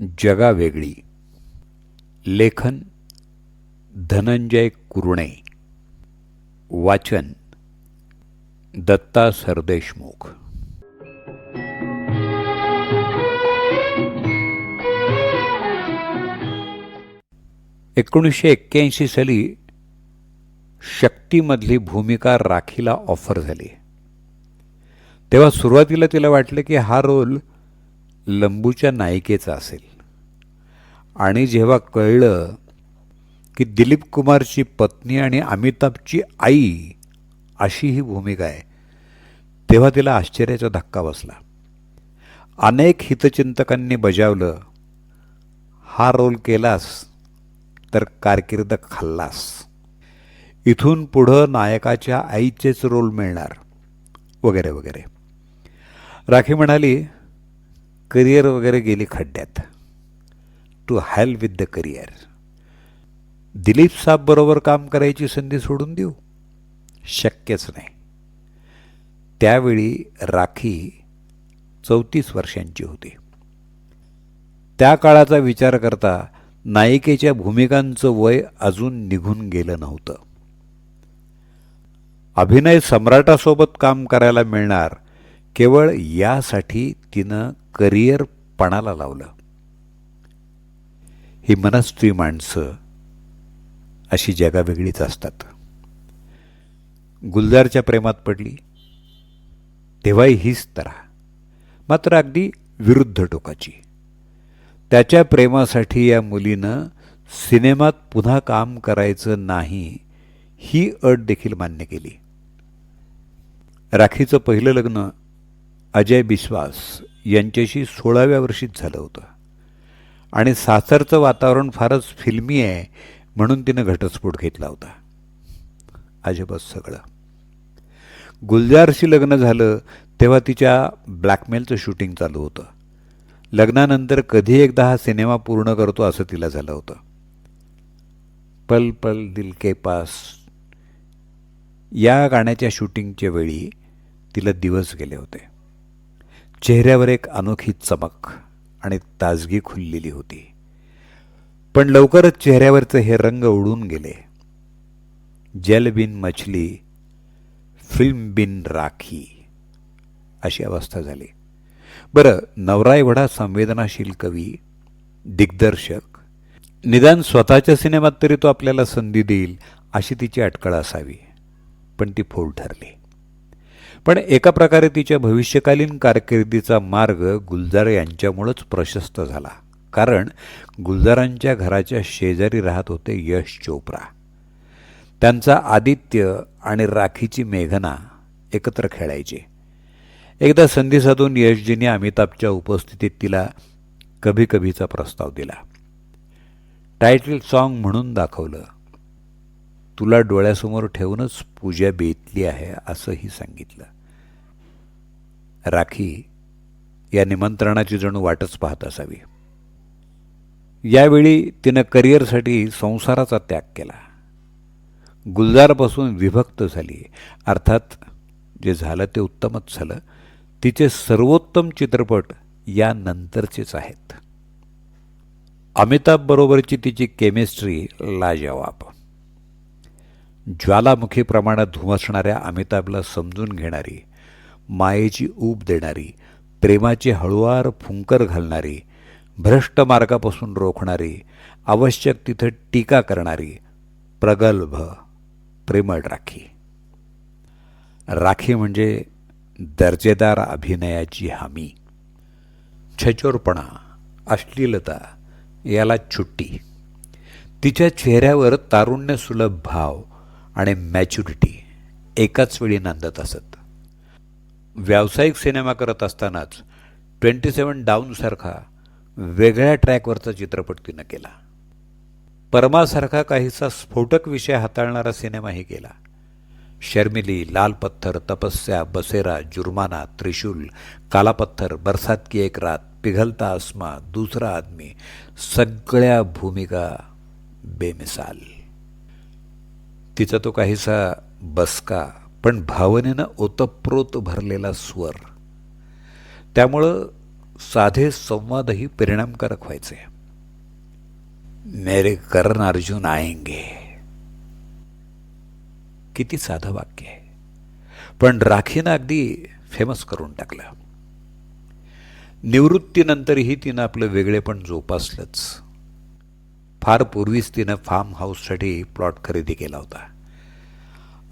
जगावेगळी. लेखन धनंजय कुरणे. वाचन दत्ता सरदेशमुख. एकोणीसशे एक्क्याऐंशी साली शक्तीमधली भूमिका राखीला ऑफर झाली. तेव्हा सुरुवातीला तिला वाटलं की हा रोल लंबूच्या नायिकेचा असेल. आणि जेव्हा कळलं की दिलीप कुमारची पत्नी आणि अमिताभची आई अशी ही भूमिका आहे तेव्हा तिला आश्चर्याचा धक्का बसला. अनेक हितचिंतकांनी बजावलं हा रोल केलास तर कारकीर्द खाल्लास. इथून पुढं नायकाच्या आईचेच रोल मिळणार. वगैरे वगैरे. राखी म्हणाली करिअर वगैरे गेली खड्ड्यात. To hell with the career Dilip साहेब बरोबर काम करायची संधी सोडून देऊ? शक्यच नाही. त्यावेळी राखी चौतीस वर्षांची होती. त्या काळाचा विचार करता नायिकेच्या भूमिकांचं वय अजून निघून गेलं नव्हतं. अभिनय सम्राटासोबत काम करायला मिळणार केवळ यासाठी तिनं करिअर पणाला लावलं. ही मनस्त्री माणसं अशी जगावेगळीच असतात. गुलजारच्या प्रेमात पडली तेव्हाही हीच तरा. मात्र अगदी विरुद्ध टोकाची. त्याच्या प्रेमासाठी या मुलीनं सिनेमात पुन्हा काम करायचं नाही ही अट देखील मान्य केली. राखीचं पहिलं लग्न अजय बिश्वास यांच्याशी सोळाव्या वर्षीच झालं होतं. आणि सासरचं वातावरण फारच फिल्मी आहे म्हणून तिनं घटस्फोट घेतला होता. अजबच सगळं. गुलजारशी लग्न झालं तेव्हा तिच्या ब्लॅकमेलचं शूटिंग चालू होतं. लग्नानंतर कधी एकदा हा सिनेमा पूर्ण करतो असं तिला झालं होतं. पल पल दिल के पास. या गाण्याच्या शूटिंगच्या वेळी तिला दिवस गेले होते. चेहऱ्यावर एक अनोखी चमक आणि ताजगी खुललेली होती. पण लवकरच चेहऱ्यावरचे हे रंग उडून गेले. जल बिन मछली फिल्म बिन राखी अशी अवस्था झाली. बरं नवरा एवढा संवेदनाशील कवी दिग्दर्शक निदान स्वतःच्या सिनेमात तरी तो आपल्याला संधी देईल अशी तिची अटकळ असावी पण ती फोल ठरली. पण एका प्रकारे तिच्या भविष्यकालीन कारकिर्दीचा मार्ग गुलजार यांच्यामुळंच प्रशस्त झाला. कारण गुलजारांच्या घराच्या शेजारी राहत होते यश चोप्रा. त्यांचा आदित्य आणि राखीची मेघना एकत्र खेळायचे. एकदा संधी साधून यशजीने अमिताभच्या उपस्थितीत तिला कभी कभीचा प्रस्ताव दिला. टायटल सॉन्ग म्हणून दाखवलं. तुला डोळ्यासमोर ठेवूनच पूजा बेतली आहे असंही सांगितलं. राखी या निमंत्रणाची जणू वाटच पाहत असावी. यावेळी तिनं करिअरसाठी संसाराचा त्याग केला. गुलजारपासून विभक्त झाली. अर्थात जे झालं ते उत्तमच झालं. तिचे सर्वोत्तम चित्रपट या नंतरचेच आहेत. अमिताभ बरोबरची तिची केमिस्ट्री लाजवाब. ज्वालामुखी प्रमाणात धुमसणाऱ्या अमिताभला समजून घेणारी मायेची ऊब देणारी प्रेमाची हळुवार फुंकर घालणारी भ्रष्ट मार्गापासून रोखणारी आवश्यक तिथं टीका करणारी प्रगल्भ प्रेमळ राखी. राखी म्हणजे दर्जेदार अभिनयाची हमी. छचोरपणा अश्लीलता याला छुट्टी. तिच्या चेहऱ्यावर तारुण्यसुलभ भाव आणि मॅच्युरिटी एकाच वेळी नांदत असत. व्यावसायिक सिनेमा करत असतानाच ट्वेंटी सेवन डाऊनसारखा वेगळ्या ट्रॅकवरचा चित्रपट तिनं केला. परमासारखा काहीसा स्फोटक विषय हाताळणारा सिनेमाही केला. शर्मिली लाल पत्थर तपस्या बसेरा जुर्माना त्रिशूल काला पत्थर बरसात की एक रात पिघलता आसमा दुसरा आदमी सगळ्या भूमिका बेमिसाल. तिचा तो काहीसा बसका पण भावनेनं ओतप्रोत भरलेला स्वर. त्यामुळं साधे संवादही परिणामकारक व्हायचे. मेरे कर्ण अर्जुन आएंगे. किती साधं वाक्य आहे. पण राखीनं अगदी फेमस करून टाकलं. निवृत्तीनंतरही तिनं आपलं वेगळेपण जोपासलंच. फार पूर्वीच तिनं फार्म हाऊससाठी प्लॉट खरेदी केला होता.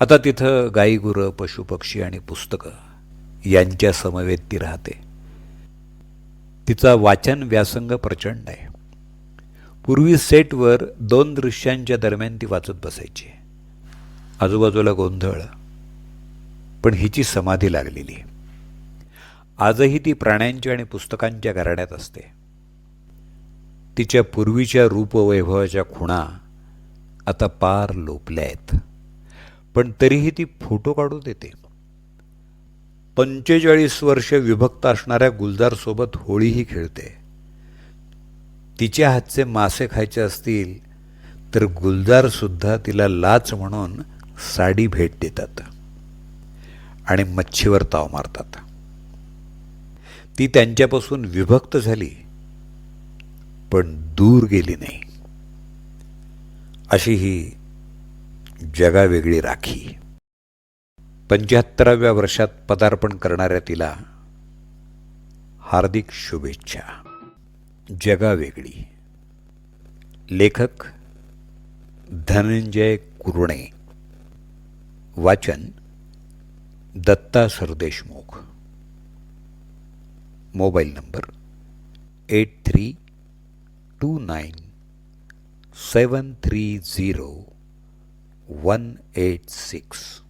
आता तिथं गाईगुरं पशुपक्षी आणि पुस्तकं यांच्या समवेत ती राहते. तिचा वाचन व्यासंग प्रचंड आहे. पूर्वी सेटवर दोन दृश्यांच्या दरम्यान ती वाचत बसायची. आजूबाजूला गोंधळ. पण हिची समाधी लागलेली आजही ती प्राण्यांच्या आणि पुस्तकांच्या घराण्यात असते. तिच्या पूर्वीच्या रूपवैभवाच्या खुणा आता पार लोपल्या आहेत. पण तरीही ती फोटो काढू देते. पंचेचाळीस वर्ष विभक्त असणाऱ्या गुलजारसोबत होळीही खेळते. तिच्या हातचे मासे खायचे असतील तर गुलजारसुद्धा तिला लाच म्हणून साडी भेट देतात आणि मच्छीवर ताव मारतात. ती त्यांच्यापासून विभक्त झाली पण दूर गेली नाही. अशी ही जगावेगळी राखी. पंच्याहत्तराव्या वर्षात पदार्पण करणाऱ्या तिला हार्दिक शुभेच्छा. जगावेगळी. लेखक धनंजय कुरणे. वाचन Datta Sardeshmukh. Mobile number eight three two nine seven three zero 186